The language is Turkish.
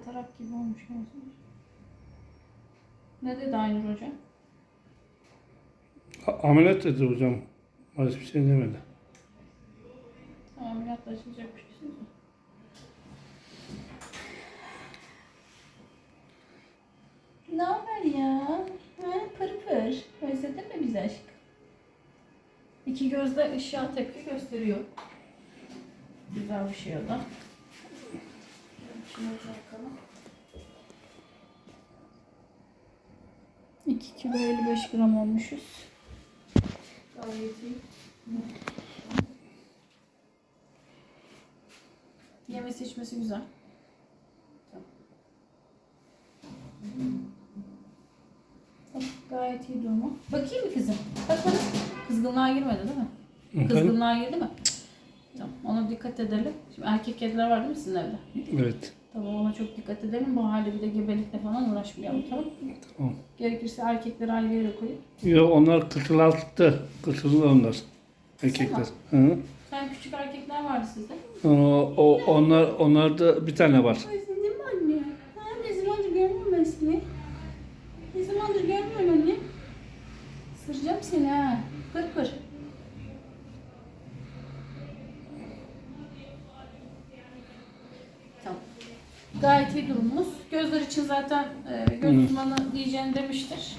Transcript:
Tarak gibi olmuş gözler. Ne dedi Aynur Hoca? A- Ameliyat dedi hocam. Başka bir şey demedi. Tamam ameliyatla açılacak bir şey değil mi? Ne haber ya? Ha, pır pır. Özledin mi bizi aşk? İki gözde ışığa tepki gösteriyor. Güzel bir şey o da. Bakalım. 2 kilo 55 gram olmuşuz. Gayet iyi. Yemesi içmesi güzel. Gayet iyi durumu. Bakayım mı kızım? Bak bana. Kızgınlığa girmedi değil mi? Kızgınlığa girdi mi? Tamam ona dikkat edelim. Şimdi erkek kediler var değil mi sizin evde? Evet. Tamam ona çok dikkat edelim. Bu halde bir de gebelikle falan uğraşmayalım tamam Tamam. Gerekirse erkekleri ayrı yere koyup. Yok onlar kıtıraltı. Kıtırlı onlar. Erkekler. Hı. Sen küçük erkekler vardı sizde. O, o, onlar, onlarda bir tane var. Özledin mi anne? Ha, ne zamandır görmüyorum ben seni. Ne zamandır görmüyorum anne. Sıracağım seni ha. Pır pır. Gayet iyi durumumuz. Gözler için zaten e, göz uzmanı diyeceğini demiştir.